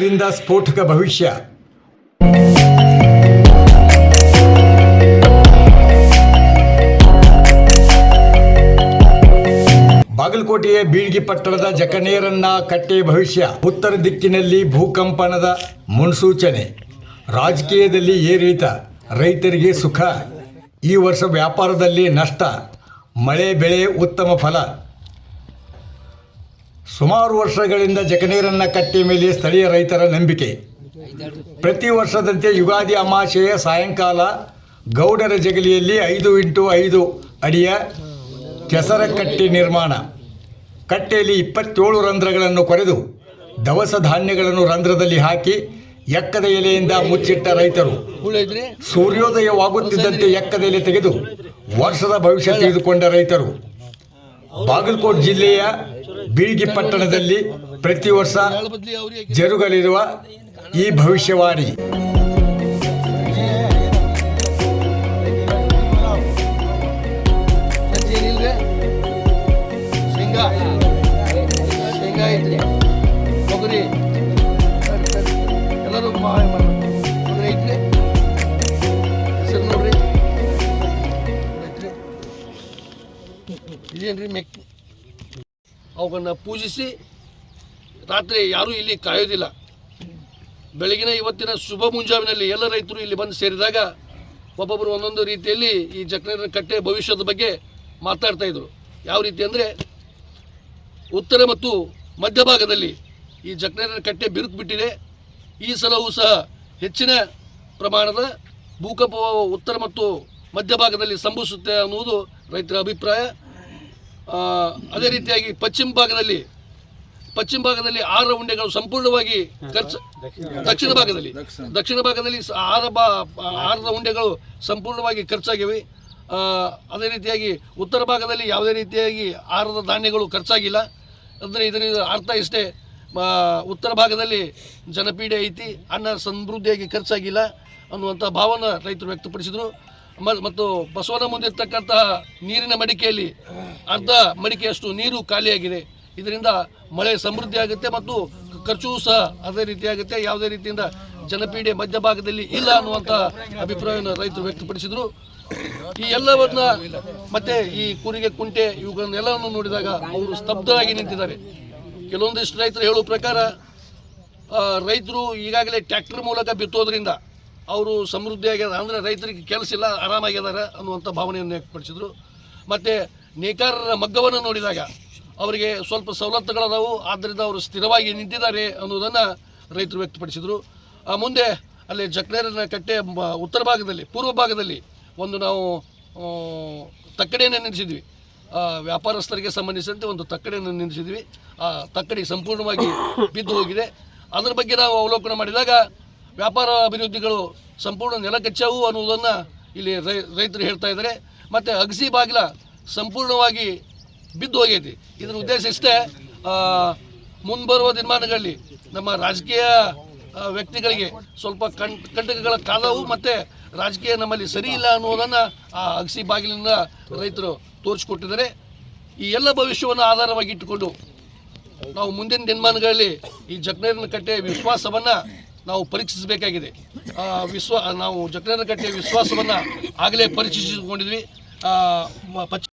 ರೈತರಿಂದ ಸ್ಫೋಟಕ ಭವಿಷ್ಯ. ಬಾಗಲಕೋಟೆಯ ಬೀಳ್ಗಿ ಪಟ್ಟಣದ ಜಕನೇರನ್ನ ಕಟ್ಟೆ ಭವಿಷ್ಯ. ಉತ್ತರ ದಿಕ್ಕಿನಲ್ಲಿ ಭೂಕಂಪನದ ಮುನ್ಸೂಚನೆ. ರಾಜಕೀಯದಲ್ಲಿ ಏರಿಳಿತ, ರೈತರಿಗೆ ಸುಖ. ಈ ವರ್ಷ ವ್ಯಾಪಾರದಲ್ಲಿ ನಷ್ಟ. ಮಳೆ ಬೆಳೆ ಉತ್ತಮ ಫಲ. ಸುಮಾರು ವರ್ಷಗಳಿಂದ ಜಗನೀರನ್ನ ಕಟ್ಟೆ ಮೇಲೆ ಸ್ಥಳೀಯ ರೈತರ ನಂಬಿಕೆ. ಪ್ರತಿ ವರ್ಷದಂತೆ ಯುಗಾದಿ ಅಮಾಶೆಯ ಸಾಯಂಕಾಲ ಗೌಡರ ಜಗಲಿಯಲ್ಲಿ ಐದು ಇಂಟು ಐದು ಅಡಿಯ ಕೆಸರ ಕಟ್ಟೆ ನಿರ್ಮಾಣ. ಕಟ್ಟೆಯಲ್ಲಿ ಇಪ್ಪತ್ತೇಳು ರಂಧ್ರಗಳನ್ನು ಕೊರೆದು ದವಸ ಧಾನ್ಯಗಳನ್ನು ರಂಧ್ರದಲ್ಲಿ ಹಾಕಿ ಎಕ್ಕದ ಎಲೆಯಿಂದ ಮುಚ್ಚಿಟ್ಟ ರೈತರು. ಸೂರ್ಯೋದಯವಾಗುತ್ತಿದ್ದಂತೆ ಎಕ್ಕದ ಎಲೆ ತೆಗೆದು ವರ್ಷದ ಭವಿಷ್ಯ ತಿಳಿದುಕೊಂಡ ರೈತರು. ಬಾಗಲಕೋಟ್ ಜಿಲ್ಲೆಯ ಬೀಳ್ಗಿ ಪಟ್ಟಣದಲ್ಲಿ ಪ್ರತಿ ವರ್ಷ ಜರುಗಲಿರುವ ಈ ಭವಿಷ್ಯವಾಣಿ. ಎಲ್ಲರೂ ಐತ್ರಿ ಇದೇನ್ರಿ ಮೆಕ್? ಅವುಗಳನ್ನ ಪೂಜಿಸಿ ರಾತ್ರಿ ಯಾರೂ ಇಲ್ಲಿ ಕಾಯೋದಿಲ್ಲ. ಬೆಳಗಿನ ಇವತ್ತಿನ ಶುಭ ಮುಂಜಾವಿನಲ್ಲಿ ಎಲ್ಲ ರೈತರು ಇಲ್ಲಿ ಬಂದು ಸೇರಿದಾಗ ಒಬ್ಬೊಬ್ಬರು ಒಂದೊಂದು ರೀತಿಯಲ್ಲಿ ಈ ಜಕ್ನೇರ ಕಟ್ಟೆ ಭವಿಷ್ಯದ ಬಗ್ಗೆ ಮಾತಾಡ್ತಾ ಇದ್ರು. ಯಾವ ರೀತಿ ಅಂದರೆ ಉತ್ತರ ಮತ್ತು ಮಧ್ಯಭಾಗದಲ್ಲಿ ಈ ಜಕ್ನೇರ ಕಟ್ಟೆ ಬಿರುಕು ಬಿಟ್ಟಿದೆ. ಈ ಸಲವೂ ಸಹ ಹೆಚ್ಚಿನ ಪ್ರಮಾಣದ ಭೂಕಂಪ ಉತ್ತರ ಮತ್ತು ಮಧ್ಯಭಾಗದಲ್ಲಿ ಸಂಭವಿಸುತ್ತೆ ಅನ್ನುವುದು ರೈತರ ಅಭಿಪ್ರಾಯ. ಅದೇ ರೀತಿಯಾಗಿ ಪಶ್ಚಿಮ ಭಾಗದಲ್ಲಿ ಪಶ್ಚಿಮ ಭಾಗದಲ್ಲಿ ಆಹಾರ ಉಂಡೆಗಳು ಸಂಪೂರ್ಣವಾಗಿ ಖರ್ಚು ದಕ್ಷಿಣ ಭಾಗದಲ್ಲಿ. ದಕ್ಷಿಣ ಭಾಗದಲ್ಲಿ ಆರ ಬಾ ಆಹಾರದ ಉಂಡೆಗಳು ಸಂಪೂರ್ಣವಾಗಿ ಖರ್ಚಾಗಿವೆ ಅದೇ ರೀತಿಯಾಗಿ ಉತ್ತರ ಭಾಗದಲ್ಲಿ ಯಾವುದೇ ರೀತಿಯಾಗಿ ಆಹಾರದ ಧಾನ್ಯಗಳು ಖರ್ಚಾಗಿಲ್ಲ ಅಂದರೆ ಇದರ ಅರ್ಥ ಇಷ್ಟೇ. ಉತ್ತರ ಭಾಗದಲ್ಲಿ ಜನಪೀಡೆ ಐತಿ, ಅನ್ನ ಸಮೃದ್ಧಿಯಾಗಿ ಖರ್ಚಾಗಿಲ್ಲ ಅನ್ನುವಂಥ ಭಾವನೆ ರೈತರು ವ್ಯಕ್ತಪಡಿಸಿದರು. ಮತ್ತು ಬಸವನ ಮುಂದಿರ್ತಕ್ಕಂತಹ ನೀರಿನ ಮಡಿಕೆಯಲ್ಲಿ ಅರ್ಧ ಮಡಿಕೆಯಷ್ಟು ನೀರು ಖಾಲಿಯಾಗಿದೆ. ಇದರಿಂದ ಮಳೆ ಸಮೃದ್ಧಿ ಆಗುತ್ತೆ ಮತ್ತು ಖರ್ಚು ಸಹ ಅದೇ ರೀತಿ ಆಗುತ್ತೆ. ಯಾವುದೇ ರೀತಿಯಿಂದ ಜನಪೀಡೆ ಮಧ್ಯಭಾಗದಲ್ಲಿ ಇಲ್ಲ ಅನ್ನುವಂಥ ಅಭಿಪ್ರಾಯವನ್ನು ರೈತರು ವ್ಯಕ್ತಪಡಿಸಿದರು. ಈ ಎಲ್ಲವನ್ನ ಮತ್ತೆ ಈ ಕುರಿಗೆ ಕುಂಟೆ ಇವುಗಳನ್ನೆಲ್ಲವನ್ನು ನೋಡಿದಾಗ ಅವರು ಸ್ತಬ್ಧರಾಗಿ ನಿಂತಿದ್ದಾರೆ. ಕೆಲವೊಂದಿಷ್ಟು ರೈತರು ಹೇಳುವ ಪ್ರಕಾರ ರೈತರು ಈಗಾಗಲೇ ಟ್ರ್ಯಾಕ್ಟರ್ ಮೂಲಕ ಬಿತ್ತೋದ್ರಿಂದ ಅವರು ಸಮೃದ್ಧಿಯಾಗ್ಯದ ಅಂದರೆ ರೈತರಿಗೆ ಕೆಲಸ ಇಲ್ಲ, ಆರಾಮಾಗ್ಯದಾರ ಅನ್ನುವಂಥ ಭಾವನೆಯನ್ನು ವ್ಯಕ್ತಪಡಿಸಿದರು. ಮತ್ತು ನೇಕಾರರ ಮಗ್ಗವನ್ನು ನೋಡಿದಾಗ ಅವರಿಗೆ ಸ್ವಲ್ಪ ಸವಲತ್ತುಗಳದಾವು ಆದ್ದರಿಂದ ಅವರು ಸ್ಥಿರವಾಗಿ ನಿಂತಿದ್ದಾರೆ ಅನ್ನೋದನ್ನು ರೈತರು ವ್ಯಕ್ತಪಡಿಸಿದರು. ಆ ಮುಂದೆ ಅಲ್ಲಿ ಜಕ್ನೇರನ ಕಟ್ಟೆ ಉತ್ತರ ಭಾಗದಲ್ಲಿ, ಪೂರ್ವ ಭಾಗದಲ್ಲಿ ಒಂದು ನಾವು ತಕ್ಕಡಿಯನ್ನು ನಿಲ್ಲಿಸಿದ್ವಿ. ವ್ಯಾಪಾರಸ್ಥರಿಗೆ ಸಂಬಂಧಿಸಿದಂತೆ ಒಂದು ತಕ್ಕಡಿಯನ್ನು ನಿಲ್ಲಿಸಿದ್ವಿ. ಆ ತಕ್ಕಡಿ ಸಂಪೂರ್ಣವಾಗಿ ಬಿದ್ದು ಹೋಗಿದೆ. ಅದರ ಬಗ್ಗೆ ನಾವು ಅವಲೋಕನ ಮಾಡಿದಾಗ ವ್ಯಾಪಾರ ಅಭಿವೃದ್ಧಿಗಳು ಸಂಪೂರ್ಣ ನೆಲಕಚ್ಚಾವು ಅನ್ನುವುದನ್ನು ಇಲ್ಲಿ ರೈತರು ಹೇಳ್ತಾ ಇದ್ದಾರೆ. ಮತ್ತು ಅಗಸಿ ಬಾಗಿಲ ಸಂಪೂರ್ಣವಾಗಿ ಬಿದ್ದು ಹೋಗೈತಿ. ಇದರ ಉದ್ದೇಶ ಇಷ್ಟೇ ಮುಂಬರುವ ದಿನಮಾನಗಳಲ್ಲಿ ನಮ್ಮ ರಾಜಕೀಯ ವ್ಯಕ್ತಿಗಳಿಗೆ ಸ್ವಲ್ಪ ಕಂ ಕಂಟಕಗಳ ಕಾಲವು ಮತ್ತು ರಾಜಕೀಯ ನಮ್ಮಲ್ಲಿ ಸರಿ ಇಲ್ಲ ಅನ್ನೋದನ್ನು ಆ ಅಗಸಿ ಬಾಗಿಲಿಂದ ರೈತರು ತೋರಿಸಿಕೊಟ್ಟಿದ್ದಾರೆ. ಈ ಎಲ್ಲ ಭವಿಷ್ಯವನ್ನು ಆಧಾರವಾಗಿ ಇಟ್ಟುಕೊಂಡು ನಾವು ಮುಂದಿನ ದಿನಮಾನಗಳಲ್ಲಿ ಈ ಜಗ್ನೇರನ ಕಟ್ಟೆ ವಿಶ್ವಾಸವನ್ನು ನಾವು ಪರೀಕ್ಷಿಸಬೇಕಾಗಿದೆ. ವಿಶ್ವ, ನಾವು ಜಗ್ನೇರನ ಕಟ್ಟೆಯ ವಿಶ್ವಾಸವನ್ನು ಆಗಲೇ ಮ- ಪಶ್ಚಿಮ